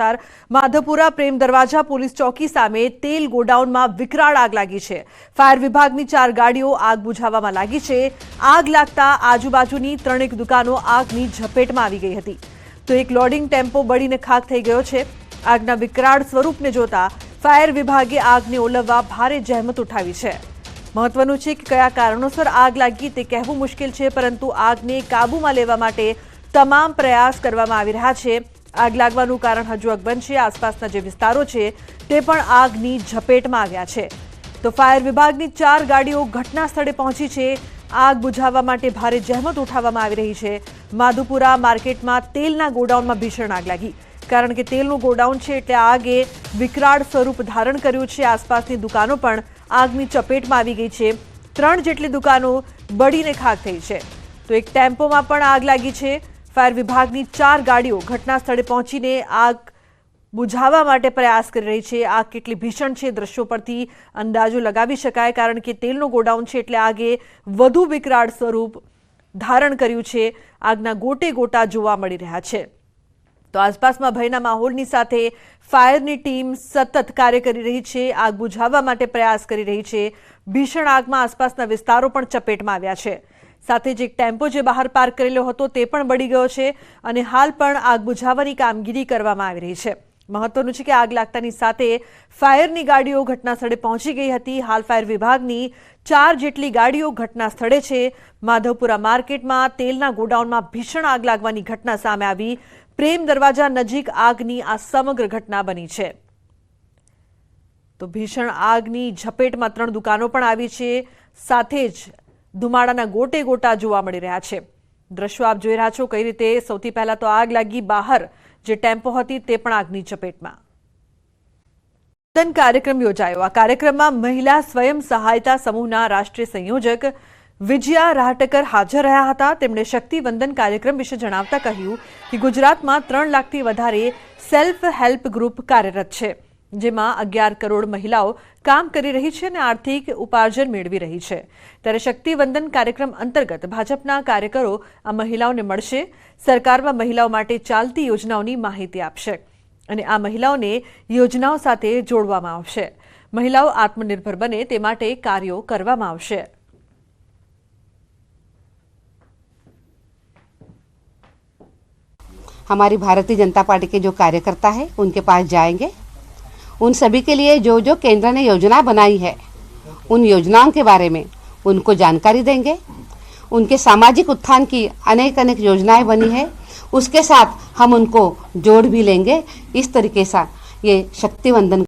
માધવપુરા પ્રેમ દરવાજા પોલીસ ચોકી સામે તેલ ગોડાઉનમાં વિકરાળ આગ લાગી છે. ફાયર વિભાગની ચાર ગાડીઓ આગ બુઝાવવામાં લાગી છે. આગ લાગતા આજુબાજુની ત્રણેક દુકાનો આગની ઝપેટમાં આવી ગઈ હતી. તો એક લોડિંગ ટેમ્પો બળીને ખાખ થઈ ગયો છે. આગના વિકરાળ સ્વરૂપને જોતા ફાયર વિભાગે આગને ઓલવવા ભારે જહેમત ઉઠાવી છે. મહત્વનું છે કે કયા કારણોસર આગ લાગી તે કહેવું મુશ્કેલ છે, પરંતુ આગને કાબૂમાં લેવા માટે તમામ પ્રયાસ કરવામાં આવી રહ્યા છે. આગ લાગવાનું કારણ હજુ અકબંધ છે. આસપાસના જે વિસ્તારો છે તે પણ આગની ઝપેટમાં આવ્યા છે. તો ફાયર વિભાગની ચાર ગાડીઓ ઘટના સ્થળે પહોંચી છે. આગ બુઝાવવા માટે ભારે જહેમત ઉઠાવવામાં આવી રહી છે. માધુપુરા માર્કેટમાં તેલના ગોડાઉનમાં ભીષણ આગ લાગી. કારણ કે તેલનું ગોડાઉન છે એટલે આગે વિકરાળ સ્વરૂપ ધારણ કર્યું છે. આસપાસની દુકાનો પણ આગની ચપેટમાં આવી ગઈ છે. ત્રણ જેટલી દુકાનો બળીને ખાક થઈ છે. તો એક ટેમ્પોમાં પણ આગ લાગી છે. ફાયર વિભાગની ચાર ગાડીઓ ઘટના સ્થળે પહોંચીને આગ બુઝાવવા માટે પ્રયાસ કરી રહી છે. આગ કેટલી ભીષણ છે દ્રશ્યો પરથી અંદાજો લગાવી શકાય કારણ કે તેલનું ગોડાઉન છે એટલે આગે વધુ વિકરાળ સ્વરૂપ ધારણ કર્યું છે. આગના ગોટે ગોટા જોવા મળી રહ્યા છે. તો આસપાસમાં ભયના માહોલની સાથે ફાયરની ટીમ સતત કાર્ય કરી રહી છે. આગ બુઝાવવા માટે પ્રયાસ કરી રહી છે. ભીષણ આગમાં આસપાસના વિસ્તારો પણ ચપેટમાં આવ્યા છે. સાથે જ એક ટેમ્પો જે બહાર પાર્ક કરેલો હતો તે પણ બળી ગયો છે અને હાલ પણ આગ બુઝાવવાની કામગીરી કરવામાં આવી રહી છે. મહત્વનું છે કે આગ લાગતાની સાથે ફાયરની ગાડીઓ ઘટના સ્થળે પહોંચી ગઈ હતી. હાલ ફાયર વિભાગની ચાર જેટલી ગાડીઓ ઘટના સ્થળે છે. માધવપુરા માર્કેટમાં તેલના ગોડાઉનમાં ભીષણ આગ લાગવાની ઘટના સામે આવી. પ્રેમ દરવાજા નજીક આગની આ સમગ્ર ઘટના બની છે. તો ભીષણ આગની ઝપેટમાં ત્રણ દુકાનો પણ આવી છે. સાથે જ ધુમાડાના ગોટે ગોટા જોવા મળી રહ્યા છે. દ્રશ્યો આપ જોઈ રહ્યા છો કઈ રીતે સૌથી પહેલા તો આગ લાગી બહાર, જે ટેમ્પો હતી તે પણ આગની ચપેટમાં. વંદન કાર્યક્રમ યોજાયો. આ કાર્યક્રમમાં મહિલા સ્વયં સહાયતા સમૂહના રાષ્ટ્રીય સંયોજક વિજયા રાહટકર હાજર રહ્યા હતા. તેમણે શક્તિવંદન કાર્યક્રમ વિશે જણાવતા કહ્યું કે ગુજરાતમાં ત્રણ લાખથી વધારે સેલ્ફ હેલ્પ ગ્રુપ કાર્યરત છે. જેમાં અગિયાર કરોડ મહિલાઓ કામ કરી રહી છે અને આર્થિક ઉપાર્જન મેળવી રહી છે ત્યારે શક્તિ વંદન કાર્યક્રમ અંતર્ગત ભાજપના કાર્યકરો આ મહિલાઓને મળશે સરકારમાં મહિલાઓ માટે ચાલતી યોજનાઓની માહિતી આપશે અને આ મહિલાઓને યોજનાઓ સાથે જોડવામાં આવશે મહિલાઓ આત્મનિર્ભર બને તે માટે કાર્યો કરવામાં આવશે हमारी भारतीय जनता पार्टी के जो कार्यकर्ता है उनके पास जाएंगे उन सभी के लिए जो जो केंद्र ने योजना बनाई है, उन योजनाओं के बारे में उनको जानकारी देंगे। उनके सामाजिक उत्थान की अनेक अनेक योजनाएँ बनी है। उसके साथ हम उनको जोड़ भी लेंगे। इस तरीके से ये शक्ति वंदन